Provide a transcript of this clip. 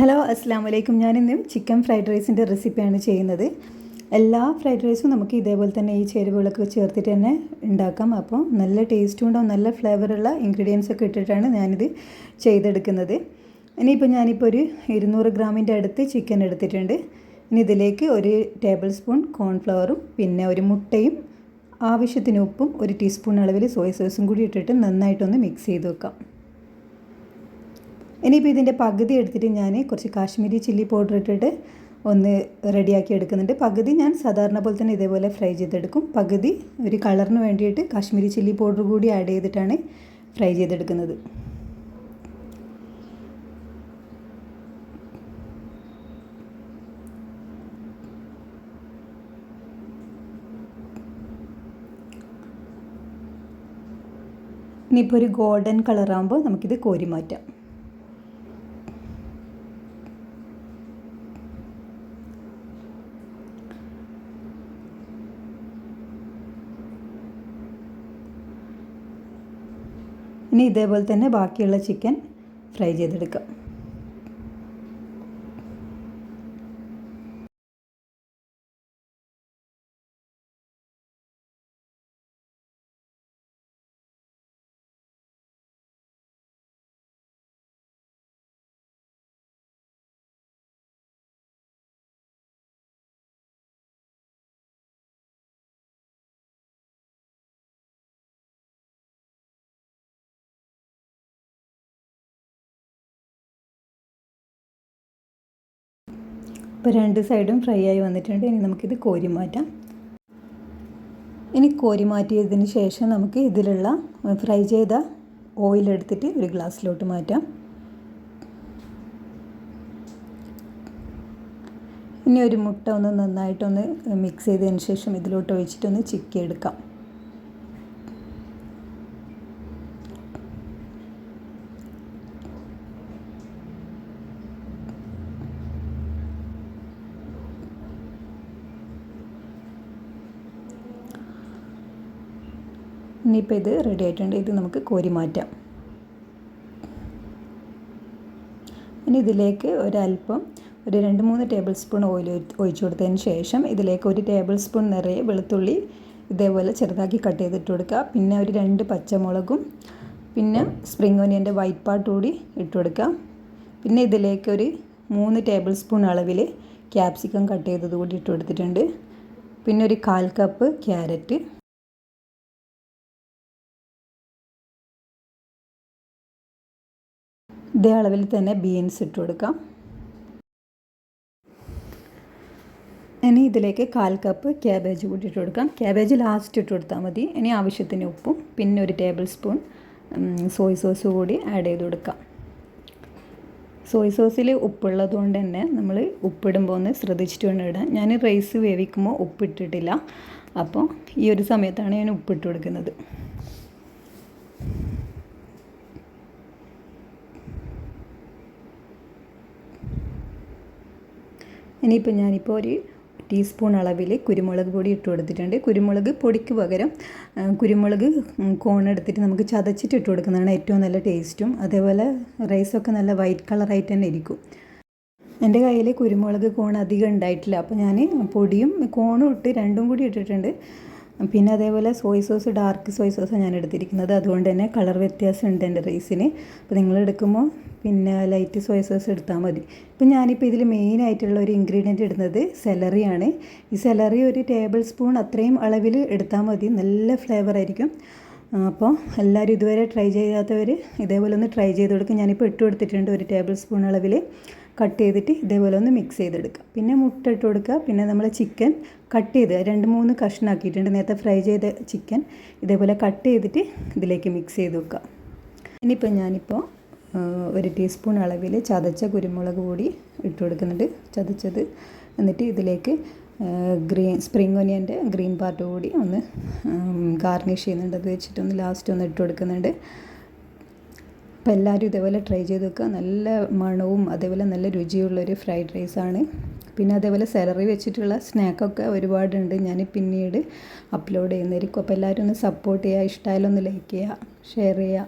Hello അസ്സാം വലൈക്കും ഞാനിന്ന് ചിക്കൻ ഫ്രൈഡ് റൈസിന്റെ റെസിപ്പിയാണ് ചെയ്യുന്നത്. എല്ലാ ഫ്രൈഡ് റൈസും നമുക്ക് ഇതേപോലെ തന്നെ ഈ ചേരുവകളൊക്കെ ചേർത്തിട്ട് തന്നെ ഉണ്ടാക്കാം. അപ്പോൾ നല്ല ടേസ്റ്റും ഉണ്ടാവും നല്ല ഫ്ലേവറുള്ള ഇൻഗ്രീഡിയൻസ് ഒക്കെ ഇട്ടിട്ടാണ് ഞാനിത് ചെയ്തെടുക്കുന്നത്. ഇനിയിപ്പോൾ ഞാനിപ്പോൾ ഒരു ഇരുന്നൂറ് ഗ്രാമിന്റെ അടുത്ത് ചിക്കൻ എടുത്തിട്ടുണ്ട്. ഇനി ഇതിലേക്ക് ഒരു ടേബിൾ സ്പൂൺ കോൺഫ്ലവറും പിന്നെ ഒരു മുട്ടയും ആവശ്യത്തിന് ഉപ്പും ഒരു ടീസ്പൂൺ അളവിൽ സോയ സോസും കൂടി ഇട്ടിട്ട് നന്നായിട്ടൊന്ന് മിക്സ് ചെയ്ത് വെക്കാം. ഇനിയിപ്പോൾ ഇതിന്റെ പകുതി എടുത്തിട്ട് ഞാൻ കുറച്ച് കാശ്മീരി ചില്ലി പൗഡർ ഇട്ടിട്ട് ഒന്ന് റെഡിയാക്കി എടുക്കുന്നുണ്ട്. പകുതി ഞാൻ സാധാരണ പോലെ തന്നെ ഇതേപോലെ ഫ്രൈ ചെയ്തെടുക്കും. പകുതി ഒരു കളറിന് വേണ്ടിയിട്ട് കാശ്മീരി ചില്ലി പൗഡർ കൂടി ആഡ് ചെയ്തിട്ടാണ് ഫ്രൈ ചെയ്തെടുക്കുന്നത്. ഇനിയിപ്പോൾ ഒരു ഗോൾഡൻ കളറാകുമ്പോൾ നമുക്കിത് കോരി മാറ്റാം ഇനി ഇതേപോലെ തന്നെ ബാക്കിയുള്ള ചിക്കൻ ഫ്രൈ ചെയ്തെടുക്കാം. ഇപ്പോൾ രണ്ട് സൈഡും ഫ്രൈ ആയി വന്നിട്ടുണ്ട്. ഇനി നമുക്കിത് കോരി മാറ്റാം. ഇനി കോരി മാറ്റിയതിന് ശേഷം നമുക്ക് ഇതിലുള്ള ഫ്രൈ ചെയ്ത ഓയിൽ എടുത്തിട്ട് ഒരു ഗ്ലാസ്സിലോട്ട് മാറ്റാം. ഇനി ഒരു മുട്ട ഒന്ന് നന്നായിട്ടൊന്ന് മിക്സ് ചെയ്തതിന് ശേഷം ഇതിലോട്ട് ഒഴിച്ചിട്ടൊന്ന് ചിക്കി എടുക്കാം ഇനിയിപ്പോൾ ഇത് റെഡി ആയിട്ടുണ്ട്. ഇത് നമുക്ക് കോരി മാറ്റാം. ഇനി ഇതിലേക്ക് ഒരല്പം ഒരു രണ്ട് മൂന്ന് ടേബിൾ സ്പൂൺ ഓയിൽ ഒഴിച്ചു കൊടുത്തതിന് ശേഷം ഇതിലേക്ക് ഒരു ടേബിൾ സ്പൂൺ നിറയെ വെളുത്തുള്ളി ഇതേപോലെ ചെറുതാക്കി കട്ട് ചെയ്തിട്ട് കൊടുക്കുക. പിന്നെ ഒരു രണ്ട് പച്ചമുളകും പിന്നെ സ്പ്രിംഗ് ഓനിയന്റെ വൈറ്റ് പാർട്ട് കൂടി ഇട്ട് കൊടുക്കുക. പിന്നെ ഇതിലേക്ക് ഒരു മൂന്ന് ടേബിൾ സ്പൂൺ അളവിൽ ക്യാപ്സിക്കം കട്ട് ചെയ്തത് കൂടി ഇട്ട് കൊടുത്തിട്ടുണ്ട്. പിന്നെ ഒരു കാൽ കപ്പ് ക്യാരറ്റ് ഇതേ അളവിൽ തന്നെ ബീൻസ് ഇട്ട് കൊടുക്കാം. ഇനി ഇതിലേക്ക് കാൽ കപ്പ് ക്യാബേജ് കൂടി കൊടുക്കാം. ക്യാബേജ് ലാസ്റ്റ് ഇട്ട് കൊടുത്താൽ മതി. ഇനി ആവശ്യത്തിന് ഉപ്പും പിന്നെ ഒരു ടേബിൾ സ്പൂൺ സോയ് സോസ് കൂടി ആഡ് ചെയ്ത് കൊടുക്കാം. സോയ് സോസിൽ ഉപ്പുള്ളത് കൊണ്ട് തന്നെ നമ്മൾ ഉപ്പിടുമ്പോൾ ഒന്ന് ശ്രദ്ധിച്ചിട്ട് വേണം ഇടാൻ. ഞാൻ റൈസ് വേവിക്കുമ്പോൾ ഉപ്പിട്ടിട്ടില്ല. അപ്പോൾ ഈ ഒരു സമയത്താണ് ഞാൻ ഉപ്പിട്ട് കൊടുക്കുന്നത്. ഇനിയിപ്പോൾ ഞാനിപ്പോൾ ഒരു ടീസ്പൂൺ അളവിൽ കുരുമുളക് പൊടി ഇട്ട് കൊടുത്തിട്ടുണ്ട്. കുരുമുളക് പൊടിക്ക് പകരം കുരുമുളക് കോൺ എടുത്തിട്ട് നമുക്ക് ചതച്ചിട്ട് ഇട്ട് കൊടുക്കുന്നതാണ് ഏറ്റവും നല്ല ടേസ്റ്റും അതേപോലെ റൈസൊക്കെ നല്ല വൈറ്റ് കളറായിട്ട് തന്നെ ഇരിക്കും. എന്റെ കയ്യിൽ കുരുമുളക് കോൺ അധികം ഉണ്ടായിട്ടില്ല. അപ്പോൾ ഞാൻ പൊടിയും കോണും ഇട്ട് രണ്ടും കൂടി ഇട്ടിട്ടുണ്ട്. പിന്നെ അതേപോലെ സോയ് സോസ് ഡാർക്ക് സോയ് സോസാണ് ഞാൻ എടുത്തിരിക്കുന്നത്. അതുകൊണ്ട് തന്നെ കളർ വ്യത്യാസം ഉണ്ട് എന്റെ റൈസിന് അപ്പോൾ നിങ്ങൾ എടുക്കുമ്പോൾ പിന്നെ ലൈറ്റ് സോയ സോസ് എടുത്താൽ മതി. ഇപ്പം ഞാനിപ്പോൾ ഇതിൽ മെയിനായിട്ടുള്ള ഒരു ഇൻഗ്രീഡിയന്റ് ഇടുന്നത് സെലറിയാണ് ഈ സെലറി ഒരു ടേബിൾ സ്പൂൺ അത്രയും അളവിൽ എടുത്താൽ മതി. നല്ല ഫ്ലേവർ ആയിരിക്കും. അപ്പോൾ എല്ലാവരും ഇതുവരെ ട്രൈ ചെയ്യാത്തവർ ഇതേപോലെ ഒന്ന് ട്രൈ ചെയ്ത് കൊടുക്കും. ഞാനിപ്പോൾ ഇട്ട് കൊടുത്തിട്ടുണ്ട് ഒരു ടേബിൾ സ്പൂൺ അളവിൽ. കട്ട് ചെയ്തിട്ട് ഇതേപോലെ ഒന്ന് മിക്സ് ചെയ്തെടുക്കുക. പിന്നെ മുട്ട ഇട്ട് കൊടുക്കുക. പിന്നെ നമ്മൾ ചിക്കൻ കട്ട് ചെയ്ത് രണ്ട് മൂന്ന് കഷ്ണാക്കിയിട്ടുണ്ട്. നേരത്തെ ഫ്രൈ ചെയ്ത ചിക്കൻ ഇതേപോലെ കട്ട് ചെയ്തിട്ട് ഇതിലേക്ക് മിക്സ് ചെയ്ത് വെക്കുക. ഇനിയിപ്പോൾ ഞാനിപ്പോൾ ഒരു ടീസ്പൂൺ അളവിൽ ചതച്ച കുരുമുളക് കൂടി ഇട്ട് കൊടുക്കുന്നുണ്ട്. ചതച്ചത് എന്നിട്ട് ഇതിലേക്ക് ഗ്രീൻ സ്പ്രിംഗ് ഒനിയന്റെ ഗ്രീൻ പാർട്ട് കൂടി ഒന്ന് ഗാർണിഷ് ചെയ്യുന്നുണ്ട്. അത് വെച്ചിട്ടൊന്ന് ലാസ്റ്റ് ഒന്ന് ഇട്ട് കൊടുക്കുന്നുണ്ട്. അപ്പോൾ എല്ലാവരും ഇതേപോലെ ട്രൈ ചെയ്ത് നോക്കുക നല്ല മണവും അതേപോലെ നല്ല രുചിയുള്ളൊരു ഫ്രൈഡ് റൈസാണ് പിന്നെ അതേപോലെ സെലറി വെച്ചിട്ടുള്ള സ്നാക്കൊക്കെ ഒരുപാടുണ്ട്. ഞാൻ പിന്നീട് അപ്ലോഡ് ചെയ്യുന്നതായിരിക്കും. അപ്പോൾ എല്ലാവരും ഒന്ന് സപ്പോർട്ട് ചെയ്യുക. ഇഷ്ടമായാലൊന്ന് ലൈക്ക് ചെയ്യുക ഷെയർ ചെയ്യുക.